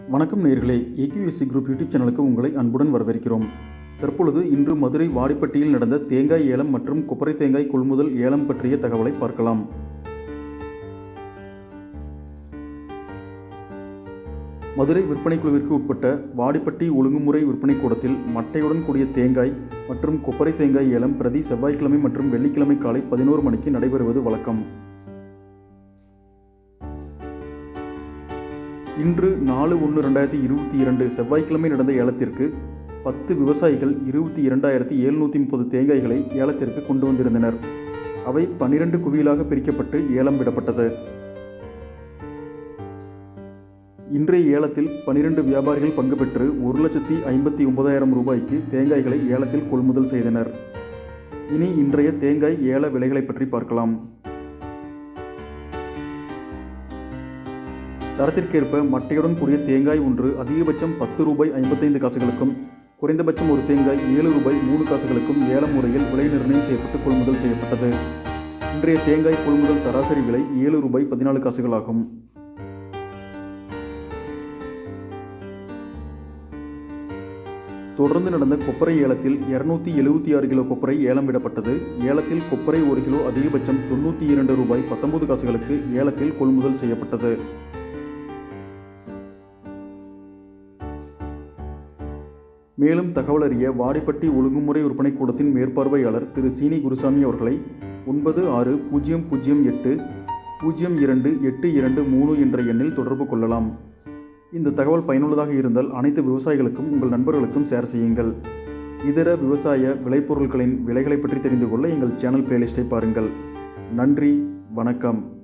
வணக்கம் நேர்களே. AQSC group YouTube சேனலுக்கு உங்களை அன்புடன் வரவேற்கிறோம். தற்பொழுது இன்று மதுரை வாடிப்பட்டியில் நடந்த தேங்காய் ஏலம் மற்றும் கொப்பரை தேங்காய் கொள்முதல் ஏலம் பற்றிய தகவலை பார்க்கலாம். மதுரை விற்பனை குழுவிற்கு உட்பட்ட வாடிப்பட்டி ஒழுங்குமுறை விற்பனை கூடத்தில் மட்டையுடன் கூடிய தேங்காய் மற்றும் கொப்பரை தேங்காய் ஏலம் பிரதி செவ்வாய்க்கிழமை மற்றும் வெள்ளிக்கிழமை காலை பதினோரு மணிக்கு நடைபெறுவது வழக்கம். இன்று நாலு ஒன்று ரெண்டாயிரத்தி இருபத்தி இரண்டு செவ்வாய்க்கிழமை நடந்த ஏலத்திற்கு பத்து விவசாயிகள் இருபத்தி இரண்டாயிரத்தி எழுநூற்றி முப்பது தேங்காய்களை ஏலத்திற்கு கொண்டு வந்திருந்தனர். அவை பனிரெண்டு குவியலாக பிரிக்கப்பட்டு ஏலம் விடப்பட்டது. இன்றைய ஏலத்தில் பனிரெண்டு வியாபாரிகள் பங்கு பெற்று ஒரு லட்சத்தி ஐம்பத்தி ஒன்பதாயிரம் ரூபாய்க்கு தேங்காய்களை ஏலத்தில் கொள்முதல் செய்தனர். இனி இன்றைய தேங்காய் ஏல விலைகளை பற்றி பார்க்கலாம். தரத்திற்கேற்ப மட்டையுடன் கூடிய தேங்காய் ஒன்று அதிகபட்சம் பத்து ரூபாய் ஐம்பத்தைந்து காசுகளுக்கும் குறைந்தபட்சம் ஒரு தேங்காய் ஏழு ரூபாய் மூணு காசுகளுக்கும் ஏல முறையில் விலை நிர்ணயம் செய்யப்பட்டு கொள்முதல் செய்யப்பட்டது. இன்றைய தேங்காய் கொள்முதல் சராசரி விலை ஏழு ரூபாய் பதினாலு காசுகளாகும். தொடர்ந்து நடந்த கொப்பரை ஏலத்தில் இருநூத்தி எழுபத்தி ஆறு கிலோ கொப்பரை ஏலம் விடப்பட்டது. ஏலத்தில் கொப்பரை ஒரு கிலோ அதிகபட்சம் தொண்ணூற்றி இரண்டு ரூபாய் பத்தொன்பது காசுகளுக்கு ஏலத்தில் கொள்முதல் செய்யப்பட்டது. மேலும் தகவல் அறிய வாடிப்பட்டி ஒழுங்குமுறை விற்பனை கூடத்தின் மேற்பார்வையாளர் திரு சீனி குருசாமி அவர்களை ஒன்பது ஆறு பூஜ்ஜியம் பூஜ்ஜியம் எட்டு பூஜ்ஜியம் இரண்டு எட்டு இரண்டு மூணு என்ற எண்ணில் தொடர்பு கொள்ளலாம். இந்த தகவல் பயனுள்ளதாக இருந்தால் அனைத்து விவசாயிகளுக்கும் உங்கள் நண்பர்களுக்கும் ஷேர் செய்யுங்கள். இதர விவசாய விளைபொருட்களின் விலைகளை பற்றி தெரிந்து கொள்ள எங்கள் சேனல் பிளேலிஸ்ட்டை பாருங்கள். நன்றி வணக்கம்.